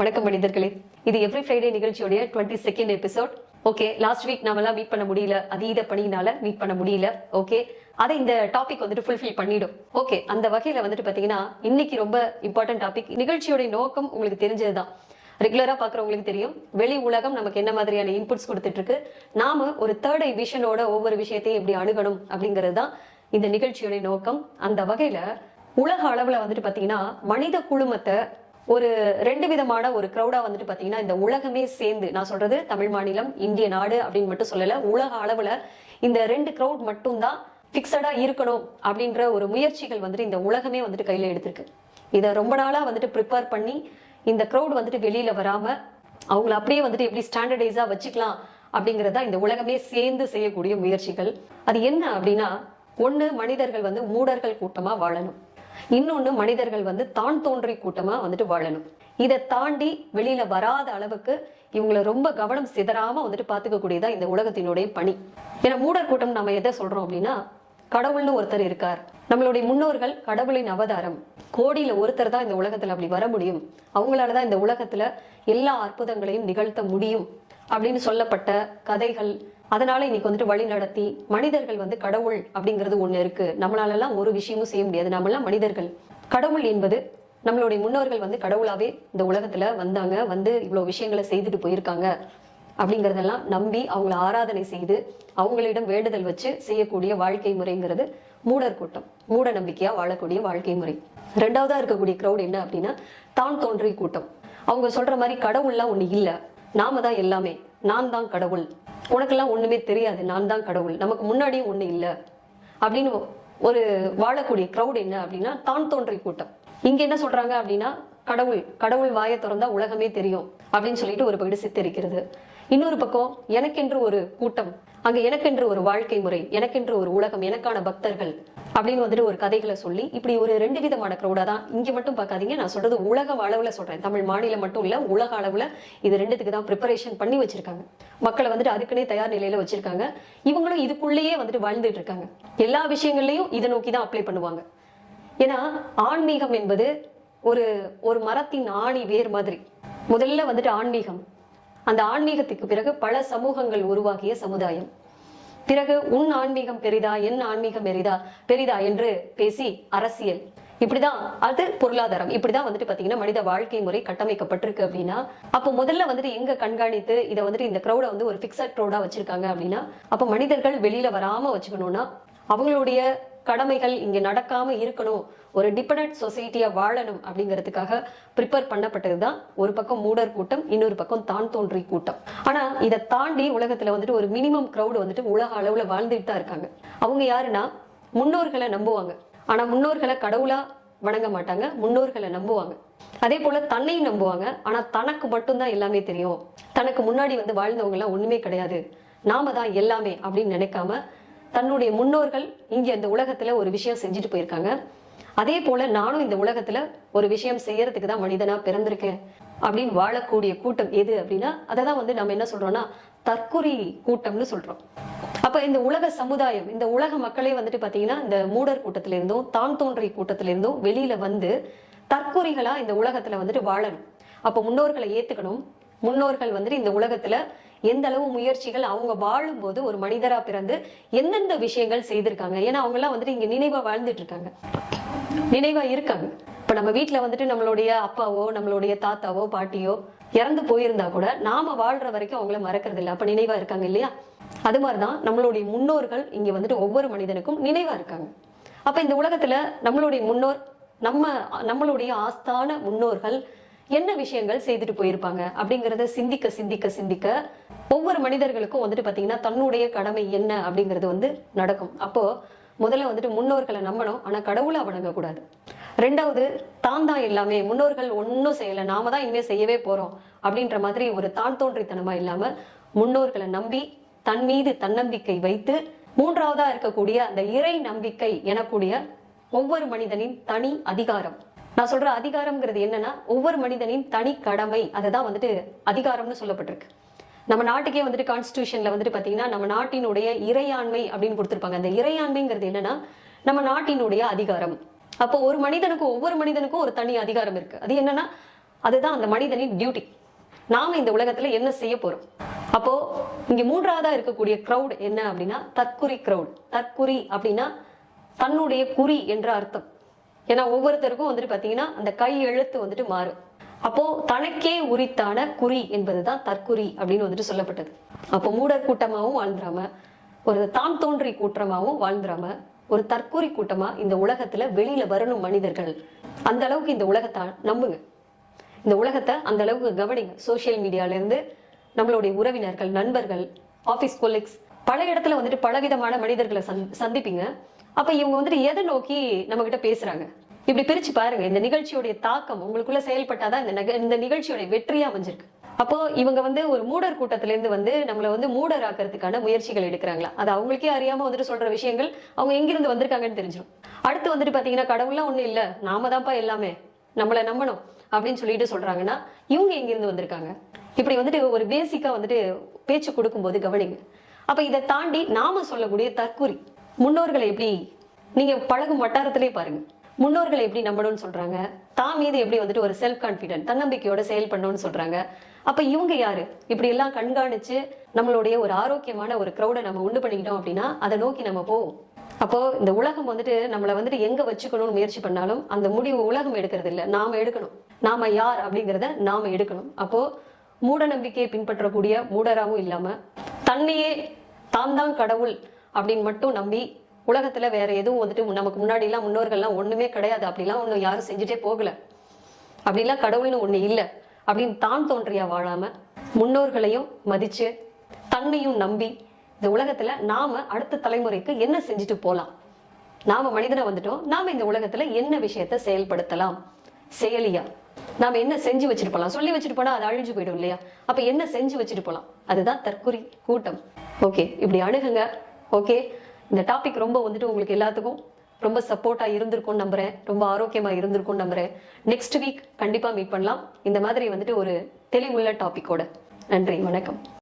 வணக்கம் மனிதர்களே. இது every Friday நிகழ்ச்சியோடைய twenty second episode okay last week நம்மளாம் மீட் பண்ண முடியல. அதீத பணியினால மீட் பண்ண முடியல. ஓகே அதை இந்த டாபிக் வந்துட்டு ஃபுல்ஃபில் பண்ணிடும். ஓகே அந்த வகையில வந்துட்டு பாத்தீங்கன்னா இன்னைக்கு ரொம்ப இம்பார்ட்டன்ட் டாபிக் நிகழ்ச்சியுடைய நோக்கம் உங்களுக்கு தெரிஞ்சதுதான். ரெகுலரா பாக்குறவங்களுக்கு தெரியும். வெளி உலகம் நமக்கு என்ன மாதிரியான இன்புட்ஸ் கொடுத்துட்டு இருக்கு நாம ஒரு தேர்ட் ஐ விஷனோட ஒவ்வொரு விஷயத்தையும் எப்படி அணுகணும் அப்படிங்கிறது தான் இந்த நிகழ்ச்சியுடைய நோக்கம். அந்த வகையில உலக அளவுல வந்துட்டு பாத்தீங்கன்னா மனித குழுமத்தை ஒரு ரெண்டு விதமான ஒரு க்ரௌடா வந்துட்டு பாத்தீங்கன்னா இந்த உலகமே சேர்ந்து நான் சொல்றது தமிழ் மாநிலம் இந்திய நாடு அப்படின்னு மட்டும் சொல்லல உலக அளவுல இந்த ரெண்டு க்ரௌட் மட்டும்தான் பிக்சடா இருக்கணும் அப்படின்ற ஒரு முயற்சிகள் வந்துட்டு இந்த உலகமே வந்துட்டு கையில எடுத்திருக்கு. இதை ரொம்ப நாளா வந்துட்டு ப்ரிப்பேர் பண்ணி இந்த க்ரௌட் வந்துட்டு வெளியில வராம அவங்கள அப்படியே வந்துட்டு எப்படி ஸ்டாண்டர்டைஸா வச்சுக்கலாம் அப்படிங்கறதா இந்த உலகமே சேர்ந்து செய்யக்கூடிய முயற்சிகள். அது என்ன அப்படின்னா ஒன்று மனிதர்கள் வந்து மூடர்கள் கூட்டமா வாழணும். இன்னொன்னு மனிதர்கள் வந்து தான் தோன்றி கூட்டமா வந்துட்டு வாழணும். இதை தாண்டி வெளியில வராத அளவுக்கு இவங்களை ரொம்ப கவனம் சிதறாம வந்துட்டு பாத்துக்க கூடியதா இந்த உலகத்தினுடைய பணி. ஏன்னா மூடர் கூட்டம் நம்ம எதை சொல்றோம் அப்படின்னா கடவுள்னு ஒருத்தர் இருக்கார். நம்மளுடைய முன்னோர்கள் கடவுளின் அவதாரம். கோடியில ஒருத்தர் தான் இந்த உலகத்துல அப்படி வர முடியும். அவங்களாலதான் இந்த உலகத்துல எல்லா அற்புதங்களையும் நிகழ்த்த முடியும் அப்படின்னு சொல்லப்பட்ட கதைகள் அதனால இன்னைக்கு வந்துட்டு வழி நடத்தி மனிதர்கள் வந்து கடவுள் அப்படிங்கிறது ஒண்ணு இருக்கு. நம்மளால எல்லாம் ஒரு விஷயமும் செய்ய முடியாது. நம்மளாம் மனிதர்கள். கடவுள் என்பது நம்மளுடைய முன்னோர்கள் வந்து கடவுளாவே இந்த உலகத்துல வந்தாங்க. வந்து இவ்வளவு விஷயங்களை செய்துட்டு போயிருக்காங்க அப்படிங்கறதெல்லாம் நம்பி அவங்கள ஆராதனை செய்து அவங்களிடம் வேண்டுதல் வச்சு செய்யக்கூடிய வாழ்க்கை முறைங்கிறது மூடர் கூட்டம். மூட நம்பிக்கையா வாழக்கூடிய வாழ்க்கை முறை. ரெண்டாவதா இருக்கக்கூடிய க்ரௌட் என்ன அப்படின்னா தான் தோன்றிய கூட்டம். அவங்க சொல்ற மாதிரி கடவுள்லாம் ஒண்ணு இல்ல. நாம தான் எல்லாமே. நான் தான் கடவுள். உனக்கெல்லாம் ஒண்ணுமே தெரியாது நான் தான் கடவுள். நமக்கு முன்னாடியும் ஒண்ணு இல்ல. அப்படின்னு ஒரு வாழக்கூடிய க்ரௌட் என்ன அப்படின்னா தான் தோன்றி கூட்டம். இங்க என்ன சொல்றாங்க அப்படின்னா கடவுள் கடவுள் வாயை திறந்தா உலகமே தெரியும் அப்படின்னு சொல்லிட்டு ஒரு பகுதி சித்தரிக்கிறது. இன்னொரு பக்கம் எனக்கென்று ஒரு கூட்டம் அங்க எனக்கென்று ஒரு வாழ்க்கை முறை எனக்கென்று ஒரு உலகம் எனக்கான பக்தர்கள் அப்படின்னு வந்துட்டு ஒரு கதைகளை சொல்லி இப்படி ஒரு ரெண்டு விதமான க்ரௌடா தான் இங்க மட்டும் பார்க்காதீங்க. நான் சொல்றது உலக அளவுல சொல்றேன். தமிழ் மாநிலம் மட்டும் இல்ல உலக அளவுல இது ரெண்டுத்துக்கு தான் ப்ரிப்பரேஷன் பண்ணி வச்சிருக்காங்க. மக்களை வந்துட்டு அதுக்குன்னே தயார் நிலையில வச்சிருக்காங்க. இவங்களும் இதுக்குள்ளேயே வந்துட்டு வாழ்ந்துட்டு இருக்காங்க. எல்லா விஷயங்கள்லயும் இதை நோக்கி தான் அப்ளை பண்ணுவாங்க. ஏன்னா ஆன்மீகம் என்பது ஒரு ஒரு மரத்தின் ஆணி வேர் மாதிரி. முதல்ல வந்துட்டு ஆன்மீகம். அந்த ஆன்மீகத்துக்கு பிறகு பல சமூகங்கள் உருவாகிய சமுதாயம். பிறகு உன் ஆன்மீகம் பெரிதா என் ஆன்மீகம் பெரிதா பெரிதா என்று பேசி அரசியல். இப்படிதான் அது பொருளாதாரம். இப்படிதான் வந்துட்டு பாத்தீங்கன்னா மனித வாழ்க்கை முறை கட்டமைக்கப்பட்டிருக்கு அப்படின்னா அப்போ முதல்ல வந்துட்டு எங்க கண்காணித்து இதை வந்துட்டு இந்த க்ரௌட வந்து ஒரு பிக்சட் க்ரௌடா வச்சிருக்காங்க அப்படின்னா அப்போ மனிதர்கள் வெளியில வராம வச்சுக்கணும்னா அவங்களுடைய கடமைகள் இங்க நடக்காம இருக்கணும். ஒரு டிபெண்ட் சொசைட்டியா வாழணும் அப்படிங்கிறதுக்காக ப்ரிப்பேர் பண்ணப்பட்டதுதான் ஒரு பக்கம் மூடர் கூட்டம் இன்னொரு பக்கம் தான் தோன்றி கூட்டம். ஆனா இதை தாண்டி உலகத்துல வந்துட்டு ஒரு மினிமம் க்ரௌடு வந்துட்டு உலக அளவுல வாழ்ந்துட்டு தான் இருக்காங்க. அவங்க யாருன்னா முன்னோர்களை நம்புவாங்க. ஆனா முன்னோர்களை கடவுளா வணங்க மாட்டாங்க முன்னோர்களை நம்புவாங்க. அதே போல தன்னையும் நம்புவாங்க. ஆனா தனக்கு மட்டும்தான் எல்லாமே தெரியும். தனக்கு முன்னாடி வந்து வாழ்ந்தவங்க எல்லாம் ஒண்ணுமே கிடையாது. நாம தான் எல்லாமே அப்படின்னு நினைக்காம தன்னுடைய முன்னோர்கள் இங்கே இந்த உலகத்துல ஒரு விஷயம் செஞ்சுட்டு போயிருக்காங்க. அதே போல நானும் இந்த உலகத்துல ஒரு விஷயம் செய்யறதுக்கு தான் மனிதனா பிறந்திருக்கேன் அப்படின்னு வாழக்கூடிய கூட்டம் எது அப்படின்னா அதை தான் வந்து நம்ம என்ன சொல்றோம்னா தற்குறி கூட்டம்னு சொல்றோம். அப்ப இந்த உலக சமுதாயம் இந்த உலக மக்களே வந்துட்டு பாத்தீங்கன்னா இந்த மூடர் கூட்டத்தில இருந்தும் தான் தோன்றிய கூட்டத்தில இருந்தும் வெளியில வந்து தற்குறிகளா இந்த உலகத்துல வந்துட்டு வாழணும். அப்ப முன்னோர்களை ஏத்துக்கணும். முன்னோர்கள் வந்துட்டு இந்த உலகத்துல எந்த அளவு முயற்சிகள் அவங்க வாழும்போது ஒரு மனிதரா பிறந்து எந்தெந்த விஷயங்கள் செய்திருக்காங்க? ஏன்னா அவங்க எல்லாம் வந்துட்டு இங்க நினைவா வாழ்ந்துட்டு இருக்காங்க நினைவா இருக்காங்க. இப்ப நம்ம வீட்ல வந்துட்டு நம்மளுடைய அப்பாவோ நம்மளுடைய தாத்தாவோ பாட்டியோ இறந்து போயிருந்தா கூட நாம வாழ்ற வரைக்கும் அவங்கள மறக்கிறது இல்லை. அப்ப நினைவா இருக்காங்க இல்லையா? அது மாதிரிதான் நம்மளுடைய முன்னோர்கள் இங்க வந்துட்டு ஒவ்வொரு மனிதனுக்கும் நினைவா இருக்காங்க. அப்ப இந்த உலகத்துல நம்மளுடைய முன்னோர் நம்ம நம்மளுடைய ஆஸ்தான முன்னோர்கள் என்ன விஷயங்கள் செய்துட்டு போயிருப்பாங்க அப்படிங்கறத சிந்திக்க சிந்திக்க சிந்திக்க ஒவ்வொரு மனிதர்களுக்கும் வந்துட்டு பாத்தீங்கன்னா தன்னுடைய கடமை என்ன அப்படிங்கிறது வந்து நடக்கும். அப்போ முதல்ல வந்துட்டு முன்னோர்களை நம்பணும். ஆனா கடவுளை வணங்க கூடாது. ரெண்டாவது தான் தான் எல்லாமே. முன்னோர்கள் ஒன்றும் செய்யல. நாம தான் இனிமே செய்யவே போறோம் அப்படின்ற மாதிரி ஒரு தான் தோன்றித்தனமா இல்லாம முன்னோர்களை நம்பி தன் மீது தன்னம்பிக்கை வைத்து மூன்றாவதா இருக்கக்கூடிய அந்த இறை நம்பிக்கை எனக்கூடிய ஒவ்வொரு மனிதனின் தனி அதிகாரம். நான் சொல்ற அதிகாரம்ங்கிறது என்னன்னா ஒவ்வொரு மனிதனின் தனி கடமை அதுதான் வந்துட்டு அதிகாரம்னு சொல்லப்பட்டிருக்கு. நம்ம நாட்டுக்கே வந்துட்டு கான்ஸ்டியூஷன்ல வந்துட்டு பாத்தீங்கன்னா நம்ம நாட்டினுடைய இறையாண்மை அப்படின்னு கொடுத்துருப்பாங்க. அந்த இறையாண்மைங்கிறது என்னன்னா நம்ம நாட்டினுடைய அதிகாரம். அப்போ ஒரு மனிதனுக்கும் ஒவ்வொரு மனிதனுக்கும் ஒரு தனி அதிகாரம் இருக்கு. அது என்னன்னா அதுதான் அந்த மனிதனின் டியூட்டி நாம இந்த உலகத்துல என்ன செய்ய போறோம்? அப்போ இங்க மூன்றாவதா இருக்கக்கூடிய க்ரௌட் என்ன அப்படின்னா தற்குறி க்ரௌட் தற்குறி அப்படின்னா தன்னுடைய குறி என்ற அர்த்தம். ஏன்னா ஒவ்வொருத்தருக்கும் வந்துட்டு பாத்தீங்கன்னா அந்த கை எழுத்து வந்துட்டு மாறும். அப்போ தனக்கே உரித்தான குறி என்பதுதான் தற்குறி அப்படின்னு வந்துட்டு சொல்லப்பட்டது. அப்போ மூடர் கூட்டமாகவும் வாழ்ந்துராம ஒரு தான் தோன்றி கூட்டமாகவும் வாழ்ந்துடாம ஒரு தற்கூரி கூட்டமா இந்த உலகத்துல வெளியில வரணும் மனிதர்கள். அந்த அளவுக்கு இந்த உலகத்தை நம்புங்க. இந்த உலகத்தை அந்த அளவுக்கு கவனிங்க. சோஷியல் மீடியால இருந்து நம்மளுடைய உறவினர்கள் நண்பர்கள் ஆபீஸ் கொலீக்ஸ் பல இடத்துல வந்துட்டு பலவிதமான மனிதர்களை சந்- சந்திப்பீங்க. அப்ப இவங்க வந்துட்டு எதை நோக்கி நம்ம கிட்ட பேசுறாங்க? இப்படி பிரிச்சு பாருங்க இந்த நிகழ்ச்சியுடைய தாக்கம் உங்களுக்குள்ள செயல்பட்டாதான் இந்த நக- இந்த நிகழ்ச்சியுடைய வெற்றியா அமைஞ்சிருக்கு. அப்போ இவங்க வந்து ஒரு மூடர் கூட்டத்துல இருந்து வந்து நம்மளை வந்து மூடர் ஆக்கிறதுக்கான முயற்சிகள் எடுக்கிறாங்களா? அது அவங்களுக்கே அறியாம வந்துட்டு சொல்ற விஷயங்கள் அவங்க எங்கிருந்து வந்திருக்காங்கன்னு தெரிஞ்சிடும் அடுத்து வந்துட்டு பாத்தீங்கன்னா கடவுள்லாம் ஒண்ணு இல்ல நாம தான்ப்பா எல்லாமே நம்மளை நம்பணும் அப்படின்னு சொல்லிட்டு சொல்றாங்கன்னா இவங்க எங்கிருந்து வந்திருக்காங்க? இப்படி வந்துட்டு ஒரு பேசிக்கா வந்துட்டு பேச்சு கொடுக்கும்போது கவனிங்க. அப்ப இதை தாண்டி நாம சொல்லக்கூடிய தற்குறி முன்னோர்களை எப்படி நீங்க பழகும் வட்டாரத்திலே பாருங்க. முன்னோர்களை எப்படி நம்பணும்னு சொல்றாங்க. தான் மீது எப்படி வந்துட்டு ஒரு செல்ஃப் கான்பிடென்ட் தன்னம்பிக்கையோட செயல்படணும்னு சொல்றாங்க. அப்ப இவங்க யாரு? இப்படி எல்லாம் கண்காணிச்சு நம்மளுடைய ஒரு ஆரோக்கியமான ஒரு க்ரௌடை நம்ம உண்டு பண்ணிக்கிட்டோம் அப்படின்னா அதை நோக்கி நம்ம போவோம். அப்போ இந்த உலகம் வந்துட்டு நம்மளை வந்துட்டு எங்க வச்சுக்கணும்னு முயற்சி பண்ணாலும் அந்த முடிவு உலகம் எடுக்கிறது இல்ல. நாம எடுக்கணும். நாம யார் அப்படிங்கறத நாம எடுக்கணும். அப்போ மூட நம்பிக்கையை பின்பற்றக்கூடிய மூடராகவும் இல்லாம தன்னையே தான் தான் கடவுள் அப்படின்னு மட்டும் நம்பி உலகத்துல வேற எதுவும் வந்துட்டு நமக்கு முன்னாடி எல்லாம் முன்னோர்கள்லாம் ஒண்ணுமே கிடையாது. அப்படிலாம் ஒண்ணும் யாரும் செஞ்சுட்டே போகல. அப்படிலாம் கடவுள்னு ஒண்ணு இல்ல. அப்படின்னு தான் தோன்றியா வாழாம முன்னோர்களையும் மதிச்சு தன்னையும் நம்பி இந்த உலகத்துல நாம அடுத்த தலைமுறைக்கு என்ன செஞ்சுட்டு போலாம்? நாம மனிதனை வந்துட்டோம். நாம இந்த உலகத்துல என்ன விஷயத்த செயல்படுத்தலாம்? செயலியா? நாம என்ன செஞ்சு வச்சுட்டு போலாம்? சொல்லி வச்சுட்டு போனா அது அழிஞ்சு போயிடும் இல்லையா? அப்ப என்ன செஞ்சு வச்சுட்டு போலாம்? அதுதான் தற்குறி கூட்டம். ஓகே இப்படி அணுகுங்க. ஓகே இந்த டாபிக் ரொம்ப வந்துட்டு உங்களுக்கு எல்லாத்துக்கும் ரொம்ப சப்போர்ட்டா இருந்திருக்கும்னு நம்புறேன். ரொம்ப ஆரோக்கியமா இருந்திருக்கும்னு நம்புறேன். நெக்ஸ்ட் வீக் கண்டிப்பா மீட் பண்ணலாம். இந்த மாதிரி வந்துட்டு ஒரு தெளிவுள்ள டாபிக்கோட நன்றி. வணக்கம்.